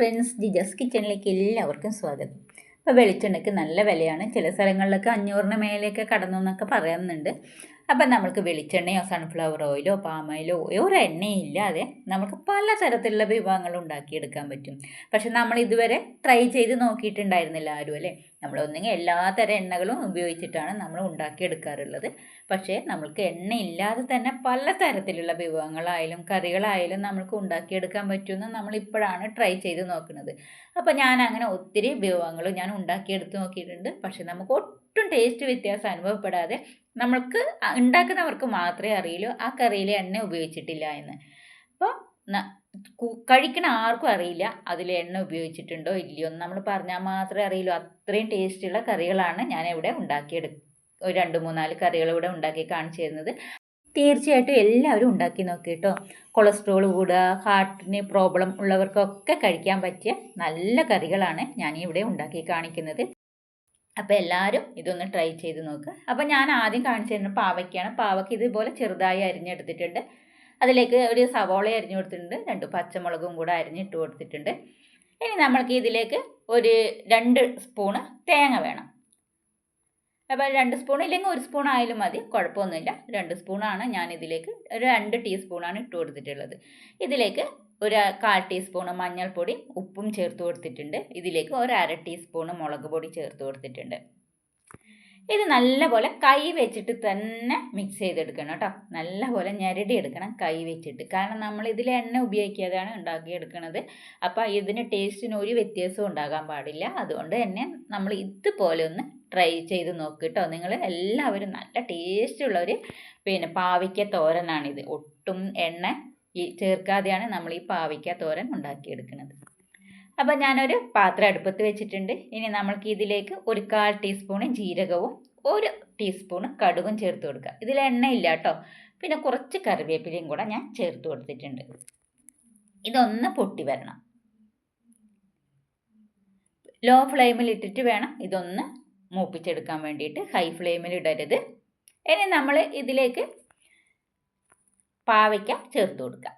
Friends ജിജസ് കിച്ചണിലേക്ക് എല്ലാവർക്കും സ്വാഗതം. ഇപ്പോൾ വെളിച്ചെണ്ണയ്ക്ക് നല്ല വിലയാണ്. ചില സ്ഥലങ്ങളിലൊക്കെ അഞ്ഞൂറിന് മേലെയൊക്കെ കടന്നു എന്നൊക്കെ പറയുന്നുണ്ട്. അപ്പം നമ്മൾക്ക് വെളിച്ചെണ്ണയോ സൺഫ്ലവർ ഓയിലോ പാം ഓയിലോ ഒരു എണ്ണയും ഇല്ലാതെ നമുക്ക് പലതരത്തിലുള്ള വിഭവങ്ങൾ ഉണ്ടാക്കിയെടുക്കാൻ പറ്റും. പക്ഷെ നമ്മൾ ഇതുവരെ ട്രൈ ചെയ്ത് നോക്കിയിട്ടുണ്ടായിരുന്നില്ല ആരും അല്ലേ? നമ്മൾ എല്ലാ തരം എണ്ണകളും ഉപയോഗിച്ചിട്ടാണ് നമ്മൾ ഉണ്ടാക്കിയെടുക്കാറുള്ളത്. പക്ഷേ നമ്മൾക്ക് എണ്ണയില്ലാതെ തന്നെ പല തരത്തിലുള്ള വിഭവങ്ങളായാലും കറികളായാലും നമുക്ക് ഉണ്ടാക്കിയെടുക്കാൻ പറ്റുമെന്ന് നമ്മൾ ഇപ്പോഴാണ് ട്രൈ ചെയ്ത് നോക്കുന്നത്. അപ്പോൾ ഞാൻ അങ്ങനെ ഒത്തിരി വിഭവങ്ങൾ ഞാൻ ഉണ്ടാക്കിയെടുത്ത് നോക്കിയിട്ടുണ്ട്. പക്ഷേ നമുക്ക് ഒട്ടും ടേസ്റ്റ് വ്യത്യാസം അനുഭവപ്പെടാതെ നമ്മൾക്ക് ഉണ്ടാക്കുന്നവർക്ക് മാത്രമേ അറിയുള്ളൂ. ആ കറിയിൽ എണ്ണ ഉപയോഗിച്ചിട്ടില്ല എന്ന്. അപ്പോൾ കഴിക്കണ ആർക്കും അറിയില്ല അതിൽ എണ്ണ ഉപയോഗിച്ചിട്ടുണ്ടോ ഇല്ലയോ എന്ന്. നമ്മൾ പറഞ്ഞാൽ മാത്രമേ അറിയുള്ളൂ. അത്രയും ടേസ്റ്റുള്ള കറികളാണ് ഞാൻ ഇവിടെ ഉണ്ടാക്കിയെടു ഒരു രണ്ട് മൂന്നാൽ കറികൾ ഇവിടെ ഉണ്ടാക്കി കാണിച്ചു തരുന്നത്. തീർച്ചയായിട്ടും എല്ലാവരും ഉണ്ടാക്കി നോക്കി കേട്ടോ കൊളസ്ട്രോൾ കൂടുക ഹാർട്ടിന് പ്രോബ്ലം ഉള്ളവർക്കൊക്കെ കഴിക്കാൻ പറ്റിയ നല്ല കറികളാണ് ഞാൻ ഇവിടെ ഉണ്ടാക്കി കാണിക്കുന്നത്. അപ്പോൾ എല്ലാവരും ഇതൊന്ന് ട്രൈ ചെയ്ത് നോക്കുക അപ്പോൾ ഞാൻ ആദ്യം കാണിച്ചു തരുന്നത് പാവയ്ക്കാണ്. പാവയ്ക്ക് ഇതുപോലെ ചെറുതായി അരിഞ്ഞെടുത്തിട്ടുണ്ട്. അതിലേക്ക് ഒരു സവോള അരിഞ്ഞു കൊടുത്തിട്ടുണ്ട്. രണ്ട് പച്ചമുളകും കൂടെ അരിഞ്ഞിട്ട് കൊടുത്തിട്ടുണ്ട്. ഇനി നമ്മൾക്ക് ഇതിലേക്ക് ഒരു രണ്ട് സ്പൂണ് തേങ്ങ വേണം. അപ്പോൾ രണ്ട് സ്പൂൺ ഇല്ലെങ്കിൽ ഒരു സ്പൂൺ ആയാലും മതി. കുഴപ്പമൊന്നുമില്ല. രണ്ട് സ്പൂണാണ് ഞാൻ ഇതിലേക്ക് ഒരു രണ്ട് ടീസ്പൂണാണ് ഇട്ട് കൊടുത്തിട്ടുള്ളത്. ഇതിലേക്ക് ഒരു കാൽ ടീസ്പൂൺ മഞ്ഞൾപ്പൊടി ഉപ്പും ചേർത്ത് കൊടുത്തിട്ടുണ്ട്. ഇതിലേക്ക് ഒരു അര ടീസ്പൂൺ മുളക് പൊടി ചേർത്ത് കൊടുത്തിട്ടുണ്ട്. ഇത് നല്ലപോലെ കൈ വെച്ചിട്ട് തന്നെ മിക്സ് ചെയ്തെടുക്കണം കേട്ടോ. നല്ലപോലെ ഞെരടി എടുക്കണം കൈ വെച്ചിട്ട്. കാരണം നമ്മൾ ഇതിൽ എണ്ണ ഉപയോഗിക്കാതെയാണ് ഉണ്ടാക്കിയെടുക്കുന്നത് അപ്പോൾ ഇതിന് ടേസ്റ്റിന് ഒരു വ്യത്യാസവും ഉണ്ടാകാൻ പാടില്ല. അതുകൊണ്ട് തന്നെ നമ്മൾ ഇതുപോലെ ഒന്ന് ട്രൈ ചെയ്ത് നോക്ക് കേട്ടോ. നിങ്ങൾ എല്ലാവരും നല്ല ടേസ്റ്റുള്ള ഒരു പിന്നെ പാവയ്ക്ക തോരനാണിത്. ഒട്ടും എണ്ണ ഈ ചേർക്കാതെയാണ് നമ്മൾ ഈ പാവിക്ക തോരൻ ഉണ്ടാക്കിയെടുക്കുന്നത്. അപ്പോൾ ഞാനൊരു പാത്രം അടുപ്പത്ത് വെച്ചിട്ടുണ്ട്. ഇനി നമ്മൾക്ക് ഇതിലേക്ക് ഒരു കാൽ ടീസ്പൂണ് ജീരകവും ഒരു ടീസ്പൂണ് കടുകും ചേർത്ത് കൊടുക്കുക. ഇതിൽ എണ്ണയില്ല കേട്ടോ. പിന്നെ കുറച്ച് കറിവേപ്പിലയും കൂടെ ഞാൻ ചേർത്ത് കൊടുത്തിട്ടുണ്ട്. ഇതൊന്ന് പൊട്ടി വരണം. ലോ ഫ്ലെയിമിൽ ഇട്ടിട്ട് വേണം ഇതൊന്ന് മൂപ്പിച്ചെടുക്കാൻ വേണ്ടിയിട്ട്. ഹൈ ഫ്ലെയിമിൽ ഇടരുത്. ഇനി നമ്മൾ ഇതിലേക്ക് പാവയ്ക്ക ചേർത്ത് കൊടുക്കുക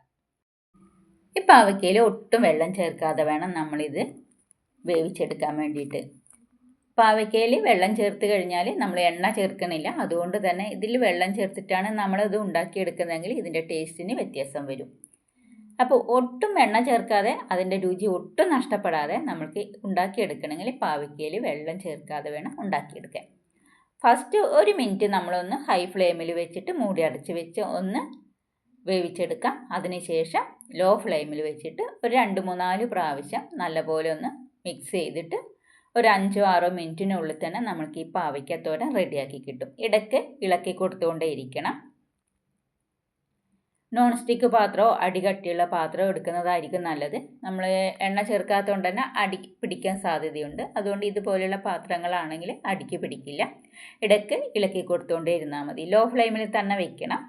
ഈ പാവയ്ക്കയിൽ ഒട്ടും വെള്ളം ചേർക്കാതെ വേണം നമ്മളിത് വേവിച്ചെടുക്കാൻ വേണ്ടിയിട്ട്. പാവയ്ക്കയിൽ വെള്ളം ചേർത്ത് കഴിഞ്ഞാൽ നമ്മൾ എണ്ണ ചേർക്കണില്ല. അതുകൊണ്ട് തന്നെ ഇതിൽ വെള്ളം ചേർത്തിട്ടാണ് നമ്മളിത് ഉണ്ടാക്കിയെടുക്കുന്നതെങ്കിൽ ഇതിന്റെ ടേസ്റ്റിന് വ്യത്യാസം വരും. അപ്പോൾ ഒട്ടും എണ്ണ ചേർക്കാതെ അതിന്റെ രുചി ഒട്ടും നഷ്ടപ്പെടാതെ നമ്മൾക്ക് ഉണ്ടാക്കിയെടുക്കണമെങ്കിൽ പാവയ്ക്കയിൽ വെള്ളം ചേർക്കാതെ വേണം ഉണ്ടാക്കിയെടുക്കാൻ. ഫസ്റ്റ് ഒരു മിനിറ്റ് നമ്മളൊന്ന് ഹൈ ഫ്ലെയിമിൽ വെച്ചിട്ട് മൂടി അടച്ച് വെച്ച് ഒന്ന് വേവിച്ചെടുക്കാം. അതിനുശേഷം ലോ ഫ്ലെയിമിൽ വെച്ചിട്ട് ഒരു രണ്ട് മൂന്നാൽ പ്രാവശ്യം നല്ലപോലെ ഒന്ന് മിക്സ് ചെയ്തിട്ട് ഒരു അഞ്ചോ ആറോ മിനിറ്റിനുള്ളിൽ തന്നെ നമുക്ക് ഈ പാവയ്ക്കത്തോരൻ റെഡിയാക്കി കിട്ടും. ഇടയ്ക്ക് ഇളക്കി കൊടുത്തുകൊണ്ടേ ഇരിക്കണം. നോൺ സ്റ്റിക്ക് പാത്രമോ അടി കട്ടിയുള്ള പാത്രമോ എടുക്കുന്നതായിരിക്കും നല്ലത്. നമ്മൾ എണ്ണ ചേർക്കാത്തതുകൊണ്ട് തന്നെ അടി പിടിക്കാൻ സാധ്യതയുണ്ട്. അതുകൊണ്ട് ഇതുപോലെയുള്ള പാത്രങ്ങളാണെങ്കിൽ അടിക്ക് പിടിക്കില്ല. ഇടയ്ക്ക് ഇളക്കി കൊടുത്തുകൊണ്ടേ ഇരുന്നാൽ മതി. ലോ ഫ്ലെയിമിൽ തന്നെ വെക്കണം.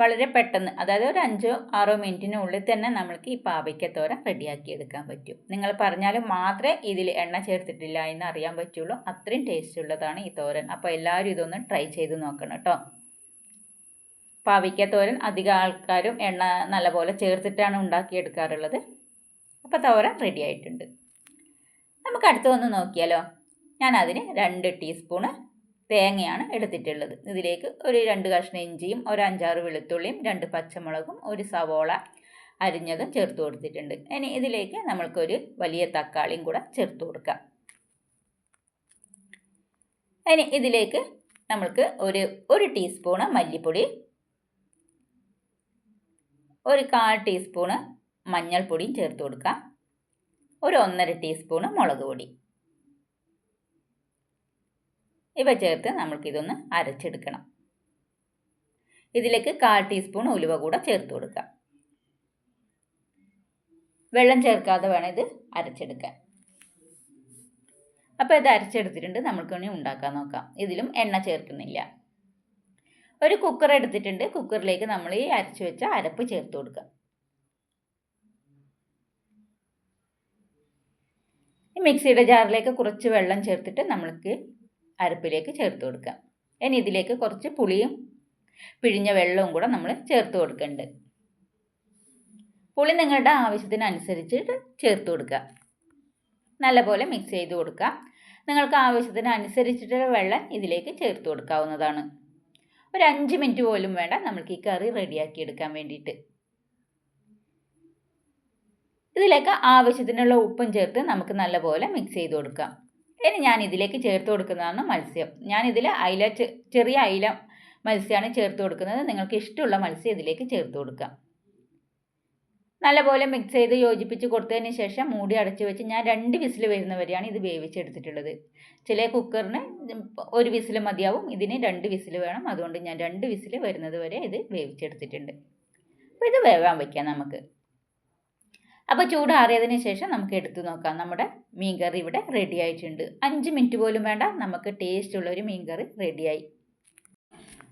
വളരെ പെട്ടെന്ന് അതായത് ഒരു അഞ്ചോ ആറോ മിനിറ്റിനുള്ളിൽ തന്നെ നമ്മൾക്ക് ഈ പാവയ്ക്കത്തോര റെഡിയാക്കി എടുക്കാൻ പറ്റും. നിങ്ങൾ പറഞ്ഞാൽ മാത്രമേ ഇതിൽ എണ്ണ ചേർത്തിട്ടില്ല എന്ന് അറിയാൻ പറ്റുള്ളൂ. അത്രയും ടേസ്റ്റ് ഉള്ളതാണ് ഈ തോരൻ. അപ്പോൾ എല്ലാവരും ഇതൊന്ന് ട്രൈ ചെയ്ത് നോക്കണം കേട്ടോ. പാവയ്ക്കത്തോരൻ അധികം ആൾക്കാരും എണ്ണ നല്ലപോലെ ചേർത്തിട്ടാണ് ഉണ്ടാക്കിയെടുക്കാറുള്ളത്. അപ്പോൾ തോരൻ റെഡി ആയിട്ടുണ്ട്. നമുക്ക് അടുത്തൊന്ന് നോക്കിയാലോ. ഞാൻ അതിന് രണ്ട് ടീസ്പൂണ് തേങ്ങയാണ് എടുത്തിട്ടുള്ളത്. ഇതിലേക്ക് ഒരു രണ്ട് കഷ്ണം ഇഞ്ചിയും ഒരു അഞ്ചാറ് വെളുത്തുള്ളിയും രണ്ട് പച്ചമുളകും ഒരു സവോള അരിഞ്ഞതും ചേർത്ത് കൊടുത്തിട്ടുണ്ട്. ഇനി ഇതിലേക്ക് നമ്മൾക്കൊരു വലിയ തക്കാളിയും കൂടെ ചേർത്ത് കൊടുക്കാം. ഇനി ഇതിലേക്ക് നമ്മൾക്ക് ഒരു ഒരു ടീസ്പൂണ് മല്ലിപ്പൊടി ഒരു കാൽ ടീസ്പൂണ് മഞ്ഞൾപ്പൊടിയും ചേർത്ത് കൊടുക്കാം. ഒരു ഒന്നര ടീസ്പൂണ് മുളക് പൊടി. ഇവ ചേർത്ത് നമുക്കിതൊന്ന് അരച്ചെടുക്കണം. ഇതിലേക്ക് കാൽ ടീസ്പൂൺ ഉലുവ കൂടെ ചേർത്ത് കൊടുക്കാം. വെള്ളം ചേർക്കാതെ വേണം ഇത് അരച്ചെടുക്കാൻ. അപ്പോൾ ഇത് അരച്ചെടുത്തിട്ടുണ്ട്. നമുക്ക് ഇനി ഉണ്ടാക്കാൻ നോക്കാം. ഇതിലും എണ്ണ ചേർക്കുന്നില്ല. ഒരു കുക്കർ എടുത്തിട്ടുണ്ട്. കുക്കറിലേക്ക് നമ്മൾ ഈ അരച്ചു വെച്ച അരപ്പ് ചേർത്ത് കൊടുക്കാം. ഈ മിക്സിയുടെ ജാറിലേക്ക് കുറച്ച് വെള്ളം ചേർത്തിട്ട് നമ്മൾക്ക് അരപ്പിലേക്ക് ചേർത്ത് കൊടുക്കുക. ഇനി ഇതിലേക്ക് കുറച്ച് പുളിയും പിഴിഞ്ഞ വെള്ളവും കൂടെ നമ്മൾ ചേർത്ത് കൊടുക്കുന്നുണ്ട്. പുളി നിങ്ങളുടെ ആവശ്യത്തിനനുസരിച്ചിട്ട് ചേർത്ത് കൊടുക്കുക. നല്ലപോലെ മിക്സ് ചെയ്ത് കൊടുക്കുക. നിങ്ങൾക്ക് ആവശ്യത്തിന് അനുസരിച്ചിട്ടുള്ള വെള്ളം ഇതിലേക്ക് ചേർത്ത് കൊടുക്കാവുന്നതാണ്. ഒരു അഞ്ച് മിനിറ്റ് പോലും വേണ്ട നമ്മൾക്ക് ഈ കറി റെഡിയാക്കി എടുക്കാൻ വേണ്ടിയിട്ട്. ഇതിലേക്ക് ആവശ്യത്തിനുള്ള ഉപ്പും ചേർത്ത് നമുക്ക് നല്ലപോലെ മിക്സ് ചെയ്ത് കൊടുക്കാം. ഇനി ഞാൻ ഇതിലേക്ക് ചേർത്ത് കൊടുക്കുന്നതാണ് മത്സ്യം. ഞാൻ ഇതിൽ അയില ചെറിയ അയില മത്സ്യമാണ് ചേർത്ത് കൊടുക്കുന്നത്. നിങ്ങൾക്ക് ഇഷ്ടമുള്ള മത്സ്യം ഇതിലേക്ക് ചേർത്ത് കൊടുക്കാം. നല്ലപോലെ മിക്സ് ചെയ്ത് യോജിപ്പിച്ച് കൊടുത്തതിന് ശേഷം മൂടി അടച്ച് വെച്ച് ഞാൻ രണ്ട് വിസിൽ വരുന്നവരെയാണ് ഇത് വേവിച്ചെടുത്തിട്ടുള്ളത്. ചില കുക്കറിന് ഒരു വിസിൽ മതിയാവും. ഇതിന് രണ്ട് വിസിൽ വേണം. അതുകൊണ്ട് ഞാൻ രണ്ട് വിസിൽ വരുന്നത് വരെ ഇത് വേവിച്ചെടുത്തിട്ടുണ്ട്. അപ്പോൾ ഇത് വേവാൻ വയ്ക്കാം നമുക്ക്. അപ്പോൾ ചൂടാറിയതിന് ശേഷം നമുക്ക് എടുത്തു നോക്കാം. നമ്മുടെ മീൻകറി ഇവിടെ റെഡി ആയിട്ടുണ്ട്. അഞ്ച് മിനിറ്റ് പോലും വേണ്ട. നമുക്ക് ടേസ്റ്റ് ഉള്ള ഒരു മീൻകറി റെഡിയായി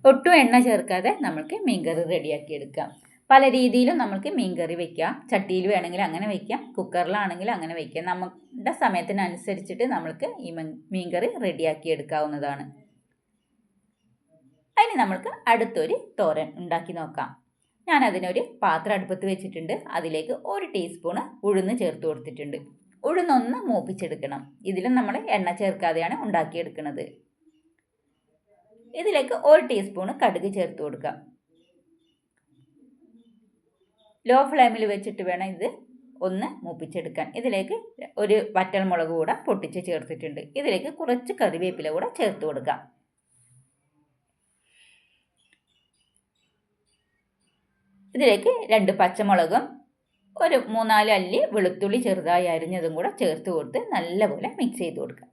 ഒട്ടും എണ്ണ ചേർക്കാതെ നമുക്ക് മീൻകറി റെഡിയാക്കി എടുക്കാം. പല രീതിയിലും നമുക്ക് മീൻകറി വെക്കാം. ചട്ടിയിൽ വേണമെങ്കിൽ അങ്ങനെ വെക്കാം. കുക്കറിലാണെങ്കിൽ അങ്ങനെ വെക്കാം. നമ്മുടെ സമയത്തിനനുസരിച്ചിട്ട് നമ്മൾക്ക് ഈ മീൻകറി റെഡിയാക്കി എടുക്കാവുന്നതാണ്. അതിന് നമ്മൾക്ക് അടുത്തൊരു തോരൻ ഉണ്ടാക്കി നോക്കാം. ഞാൻ അതിനൊരു പാത്രം അടുപ്പത്ത് വെച്ചിട്ടുണ്ട്. അതിലേക്ക് ഒരു ടീസ്പൂണ് ഉഴുന്ന് ചേർത്ത് കൊടുത്തിട്ടുണ്ട്. ഉഴുന്നൊന്ന് മൂപ്പിച്ചെടുക്കണം. ഇതിലും നമ്മൾ എണ്ണ ചേർക്കാതെയാണ് ഉണ്ടാക്കിയെടുക്കുന്നത്. ഇതിലേക്ക് ഒരു ടീസ്പൂണ് കടുക് ചേർത്ത് കൊടുക്കാം. ലോ ഫ്ലെയിമിൽ വെച്ചിട്ട് വേണം ഇത് ഒന്ന് മൂപ്പിച്ചെടുക്കാൻ. ഇതിലേക്ക് ഒരു വറ്റൽമുളക് കൂടെ പൊട്ടിച്ച് ചേർത്തിട്ടുണ്ട്. ഇതിലേക്ക് കുറച്ച് കറിവേപ്പില കൂടെ ചേർത്ത് കൊടുക്കാം. ഇതിലേക്ക് രണ്ട് പച്ചമുളകും ഒരു മൂന്നാൽ അല്ലി വെളുത്തുള്ളി ചെറുതായി അരിഞ്ഞതും കൂടെ ചേർത്ത് കൊടുത്ത് നല്ലപോലെ മിക്സ് ചെയ്ത് കൊടുക്കുക.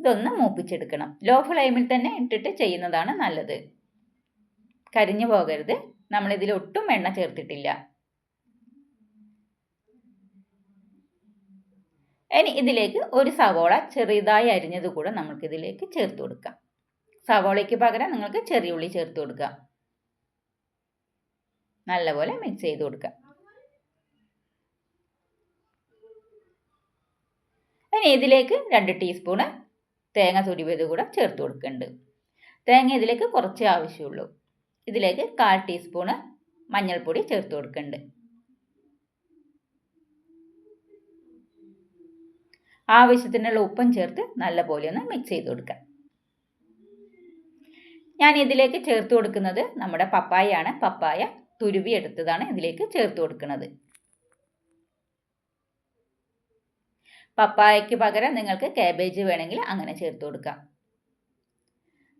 ഇതൊന്ന് മൂപ്പിച്ചെടുക്കണം. ലോ ഫ്ലെയിമിൽ തന്നെ ഇട്ടിട്ട് ചെയ്യുന്നതാണ് നല്ലത്. കരിഞ്ഞു പോകരുത്. നമ്മളിതിൽ ഒട്ടും എണ്ണ ചേർത്തിട്ടില്ല. ഇനി ഇതിലേക്ക് ഒരു സവോള ചെറിയതായി അരിഞ്ഞത് കൂടെ നമുക്കിതിലേക്ക് ചേർത്ത് കൊടുക്കാം. സവോളയ്ക്ക് പകരം നിങ്ങൾക്ക് ചെറിയ ഉള്ളി ചേർത്ത് കൊടുക്കാം. നല്ലപോലെ മിക്സ് ചെയ്ത് കൊടുക്കുക. ഇനി ഇതിലേക്ക് രണ്ട് ടീസ്പൂണ് തേങ്ങ തുരുവിയത് കൂടെ ചേർത്ത് കൊടുക്കുന്നുണ്ട്. തേങ്ങ ഇതിലേക്ക് കുറച്ച് ആവശ്യമുള്ളൂ. ഇതിലേക്ക് കാൽ ടീസ്പൂണ് മഞ്ഞൾപ്പൊടി ചേർത്ത് കൊടുക്കുന്നുണ്ട്. ആവശ്യത്തിനുള്ള ഉപ്പും ചേർത്ത് നല്ലപോലെ ഒന്ന് മിക്സ് ചെയ്ത് കൊടുക്കാം ഞാൻ ഇതിലേക്ക് ചേർത്ത് കൊടുക്കുന്നത് നമ്മുടെ പപ്പായയാണ്. പപ്പായ തുരുവി എടുത്തതാണ് ഇതിലേക്ക് ചേർത്ത് കൊടുക്കുന്നത്. പപ്പായയ്ക്ക് പകരം നിങ്ങൾക്ക് കാബേജ് വേണമെങ്കിൽ അങ്ങനെ ചേർത്ത് കൊടുക്കാം.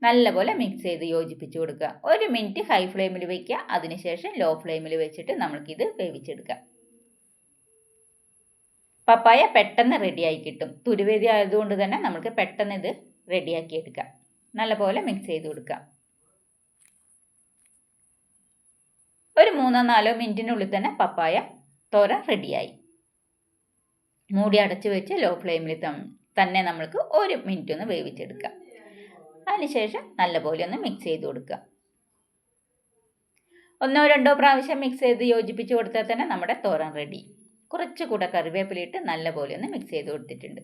നല്ലപോലെ മിക്സ് ചെയ്ത് യോജിപ്പിച്ച് കൊടുക്കുക. ഒരു മിനിറ്റ് ഹൈ ഫ്ലെയിമിൽ വയ്ക്കുക അതിനുശേഷം ലോ ഫ്ലെയിമിൽ വെച്ചിട്ട് നമ്മൾക്കിത് വേവിച്ചെടുക്കാം. പപ്പായ പെട്ടെന്ന് റെഡിയായി കിട്ടും. തുരുവേദി ആയതുകൊണ്ട് തന്നെ നമുക്ക് പെട്ടെന്ന് ഇത് റെഡിയാക്കി എടുക്കാം. നല്ലപോലെ മിക്സ് ചെയ്ത് കൊടുക്കാം. ഒരു മൂന്നോ നാലോ മിനിറ്റിനുള്ളിൽ തന്നെ പപ്പായ തോര റെഡിയായി മൂടി അടച്ചു വെച്ച് ലോ ഫ്ലെയിമിൽ തന്നെ നമ്മൾക്ക് ഒരു മിനിറ്റ് ഒന്ന് വേവിച്ചെടുക്കാം. അതിനുശേഷം നല്ലപോലെ ഒന്ന് മിക്സ് ചെയ്ത് കൊടുക്കുക ഒന്നോ രണ്ടോ പ്രാവശ്യം മിക്സ് ചെയ്ത് യോജിപ്പിച്ച് കൊടുത്താൽ തന്നെ നമ്മുടെ തോരൻ റെഡി കുറച്ചുകൂടെ കറിവേപ്പിലിട്ട് നല്ലപോലെ ഒന്ന് മിക്സ് ചെയ്ത് കൊടുത്തിട്ടുണ്ട്.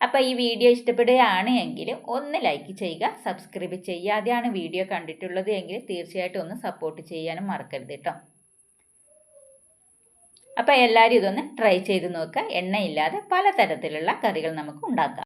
അപ്പോൾ ഈ വീഡിയോ ഇഷ്ടപ്പെടുകയാണ് എങ്കിൽ ഒന്ന് ലൈക്ക് ചെയ്യുക സബ്സ്ക്രൈബ് ചെയ്യാതെയാണ് വീഡിയോ കണ്ടിട്ടുള്ളത് എങ്കിൽ തീർച്ചയായിട്ടും ഒന്ന് സപ്പോർട്ട് ചെയ്യാനും മറക്കരുത് കേട്ടോ അപ്പോൾ എല്ലാവരും ഇതൊന്ന് ട്രൈ ചെയ്ത് നോക്കുക. എണ്ണയില്ലാതെ പലതരത്തിലുള്ള കറികൾ നമുക്ക് ഉണ്ടാക്കാം.